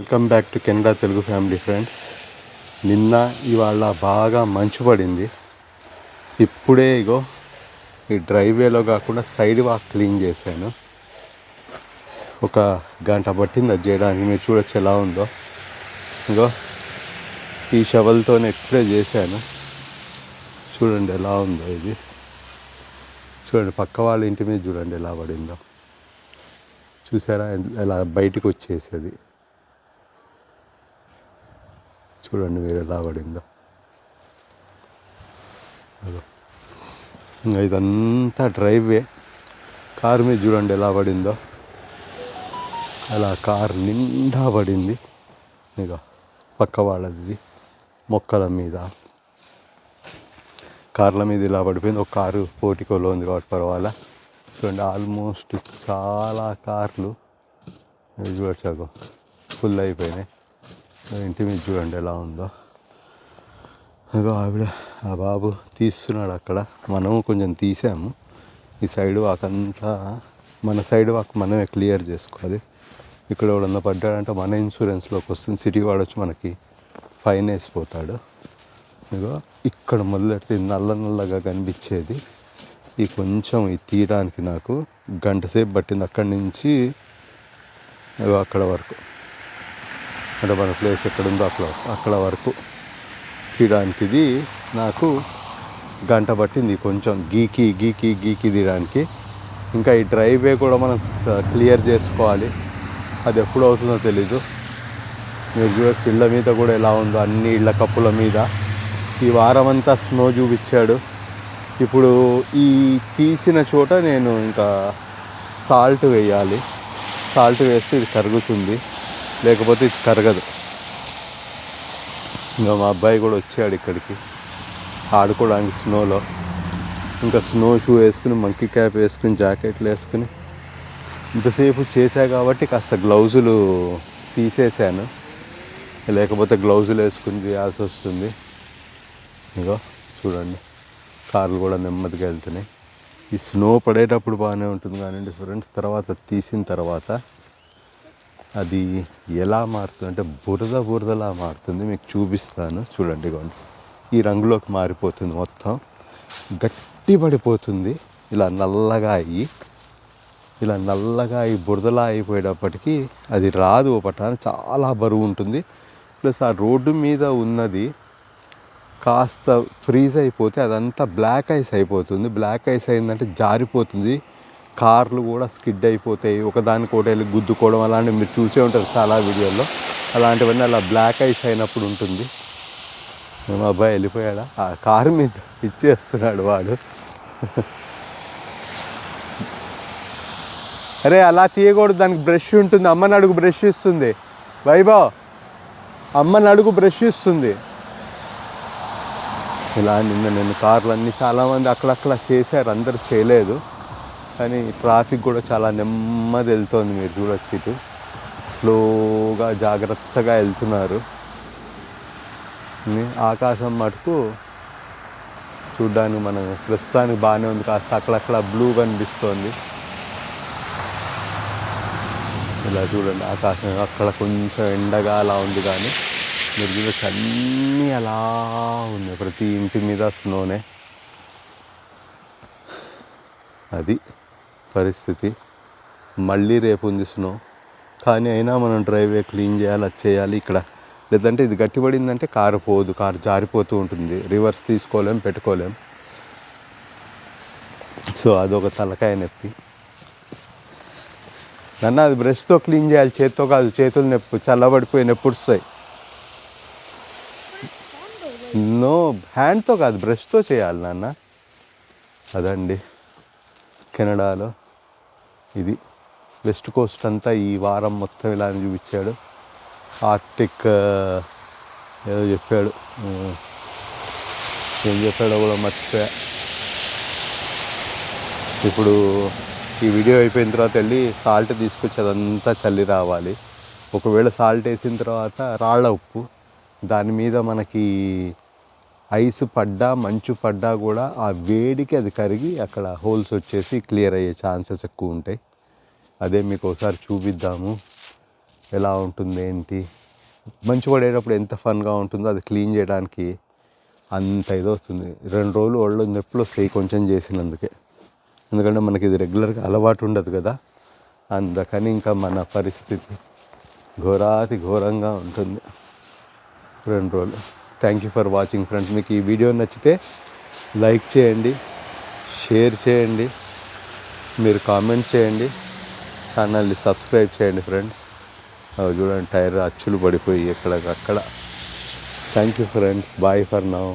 Welcome back to Canada Telugu family friends నిన్న ఇవాళ బాగా మంచు పడింది. ఇప్పుడే ఇగో ఈ డ్రైవేలో కాకుండా సైడ్ వాక్ క్లీన్ చేశాను. ఒక గంట పట్టింది అది చేయడానికి. మీరు చూడొచ్చు ఎలా ఉందో. ఇగో ఈ షవల్తో ఇప్పుడే చేశాను. చూడండి ఎలా ఉందో ఇది. చూడండి పక్క వాళ్ళ ఇంటి మీద చూడండి ఎలా పడిందో. చూసారా? ఎలా బయటకు వచ్చేసేది. చూడండి మీరు ఎలా పడిందో. ఇంకా ఇదంతా డ్రైవే. కారు మీద చూడండి ఎలా పడిందో. అలా కారు నిండా పడింది. ఇక పక్క వాళ్ళది మొక్కల మీద. కార్ల మీద ఇలా పడిపోయింది. ఒక కారు పోటికోలో ఉంది కాబట్టి పర్వాలా. చూడండి ఆల్మోస్ట్ చాలా కార్లు. ఇది ఫుల్ అయిపోయినాయి. ఇంటి మీద చూడండి ఎలా ఉందో. అగో ఆవిడ ఆ బాబు తీస్తున్నాడు అక్కడ. మనము కొంచెం తీసాము. ఈ సైడ్ వాకంతా మన సైడ్ వాక్ మనమే క్లియర్ చేసుకోవాలి. ఇక్కడ ఎవడన్నా పడ్డాడంటే మన ఇన్సూరెన్స్లోకి వస్తుంది. సిటీ వాడొచ్చి మనకి ఫైన్ వేసిపోతాడు. ఇగో ఇక్కడ మొదలెడితే నల్ల నల్లగా కనిపించేది. ఈ కొంచెం ఇది తీయడానికి నాకు గంట సేపు పట్టింది. అక్కడి నుంచి అక్కడ వరకు. అంటే మన ప్లేస్ ఎక్కడ ఉందో అక్కడ అక్కడ వరకు తీయడానికి ఇది నాకు గంట పట్టింది కొంచెం గీకి గీకి గీకి తీయడానికి. ఇంకా ఈ డ్రైవే కూడా మనం క్లియర్ చేసుకోవాలి. అది ఎప్పుడు అవుతుందో తెలీదు. మీరు చూడొచ్చు ఇళ్ళ మీద కూడా ఎలా ఉందో అన్ని ఇళ్ళ కప్పుల మీద. ఈ వారం అంతా స్నో చూపించాడు. ఇప్పుడు ఈ తీసిన చోట నేను ఇంకా సాల్ట్ వేయాలి. సాల్ట్ వేస్తే ఇది కరుగుతుంది. లేకపోతే ఇది కరగదు ఇంకా మా అబ్బాయి కూడా వచ్చాడు ఇక్కడికి. ఆడుకోవడానికి స్నోలో ఇంకా స్నో షూ వేసుకుని మంకీ క్యాప్ వేసుకుని జాకెట్లు వేసుకుని ఇంతసేపు చేశా కాబట్టి కాస్త గ్లౌజులు తీసేశాను. లేకపోతే గ్లౌజులు వేసుకుని చేయాల్సి వస్తుంది. ఇగో చూడండి. కార్లు కూడా నెమ్మదిగా వెళ్తున్నాయి. ఈ స్నో పడేటప్పుడు బాగానే ఉంటుంది కానీ ఫ్రెండ్స్ తర్వాత తీసిన తర్వాత అది ఎలా మారుతుంది? అంటే బురద బురదలా మారుతుంది. మీకు చూపిస్తాను. చూడండి కొంచెం ఈ రంగులోకి మారిపోతుంది మొత్తం. గట్టి పడిపోతుంది. ఇలా నల్లగా అయ్యి ఇలా నల్లగా అయి బురదలా అయిపోయేటప్పటికీ అది రాదు పట్టాన. చాలా బరువు ఉంటుంది. ప్లస్ ఆ రోడ్డు మీద ఉన్నది కాస్త ఫ్రీజ్ అయిపోతే అదంతా బ్లాక్ ఐస్ అయిపోతుంది. బ్లాక్ ఐస్ అయిందంటే జారిపోతుంది. కార్లు కూడా స్కిడ్ అయిపోతాయి ఒకదానికి ఒకటి వెళ్ళి గుద్దుకోవడం అలాంటివి మీరు చూసే ఉంటారు చాలా వీడియోల్లో. అలాంటివన్నీ అలా బ్లాక్ ఐస్ అయినప్పుడు ఉంటుంది. మా అబ్బాయి వెళ్ళిపోయాడా? ఆ కారు మీద ఇచ్చేస్తున్నాడు వాడు. అరే అలా తీయకూడదు దానికి బ్రష్ ఉంటుంది. అమ్మ నడుగు బ్రష్ ఇస్తుంది. వైభవ్ అమ్మ నడుగు బ్రష్ ఇస్తుంది. ఇలా నిన్న నేను కార్లు అన్నీ చాలామంది అక్కడక్కడ చేశారు అందరు చేయలేదు. కానీ ట్రాఫిక్ కూడా చాలా నెమ్మది వెళ్తుంది మీరు చూడొచ్చు ఇటు. స్లోగా జాగ్రత్తగా వెళ్తున్నారు. ఆకాశం మటుకు చూడ్డానికి మనం ప్రస్తుతానికి బాగానే ఉంది. కాస్త అక్కడక్కడ బ్లూ కనిపిస్తోంది. ఇలా చూడండి ఆకాశం. అక్కడ కొంచెం ఎండగా అలా ఉంది కానీ మీరు చూడొచ్చు అన్నీ అలా ఉన్నాయి. ప్రతి ఇంటి మీద స్నోనే. అది. పరిస్థితి. మళ్ళీ రేపు ఉంది స్నో. కానీ అయినా మనం డ్రైవే క్లీన్ చేయాలి అది చేయాలి ఇక్కడ. లేదంటే ఇది గట్టిపడిందంటే కారు పోదు కారు జారిపోతూ ఉంటుంది. రివర్స్ తీసుకోలేం పెట్టుకోలేం. సో అదొక తలకాయ నొప్పి. నన్ను అది బ్రష్తో క్లీన్ చేయాలి చేత్తో కాదు చేతులు నొప్పి చల్లబడిపోయి నొప్పి వస్తాయి. నో హ్యాండ్తో కాదు బ్రష్తో చేయాలి నాన్న. అదండి. కెనడాలో. ఇది వెస్ట్ కోస్ట్ అంతా ఈ వారం మొత్తం ఇలా చూపించాడు. ఆర్టిక్ ఏదో చెప్పాడు. ఏం చెప్పాడో కూడా మర్చిపోయా. ఇప్పుడు ఈ వీడియో అయిపోయిన తర్వాత వెళ్ళి సాల్ట్ తీసుకొచ్చి అదంతా చల్లి రావాలి. ఒకవేళ సాల్ట్ వేసిన తర్వాత రాళ్ళ ఉప్పు దాని మీద మనకి ఐస్ పడ్డా మంచు పడ్డా కూడా ఆ వేడికి అది కరిగి అక్కడ హోల్స్ వచ్చేసి క్లియర్ అయ్యే ఛాన్సెస్ ఎక్కువ ఉంటాయి. అదే మీకు ఒకసారి చూపిద్దాము. ఎలా ఉంటుంది ఏంటి మంచు పడేటప్పుడు ఎంత ఫన్గా ఉంటుందో అది క్లీన్ చేయడానికి అంత ఇది వస్తుంది. రెండు రోజులు ఒళ్ళు నొప్పులు వస్తాయి కొంచెం చేసినందుకే. ఎందుకంటే మనకి ఇది రెగ్యులర్గా అలవాటు ఉండదు కదా. అందుకని ఇంకా మన పరిస్థితి ఘోరాతి ఘోరంగా ఉంటుంది. రెండు రోజులు. Thank you for watching friends మీకు ఈ వీడియో నచ్చితే లైక్ చేయండి షేర్ చేయండి మీరు కామెంట్ చేయండి ఛానల్ని సబ్స్క్రైబ్ చేయండి ఫ్రెండ్స్ అవి చూడండి టైర్ అచ్చులు పడిపోయి ఎక్కడికక్కడ. Thank you friends bye for now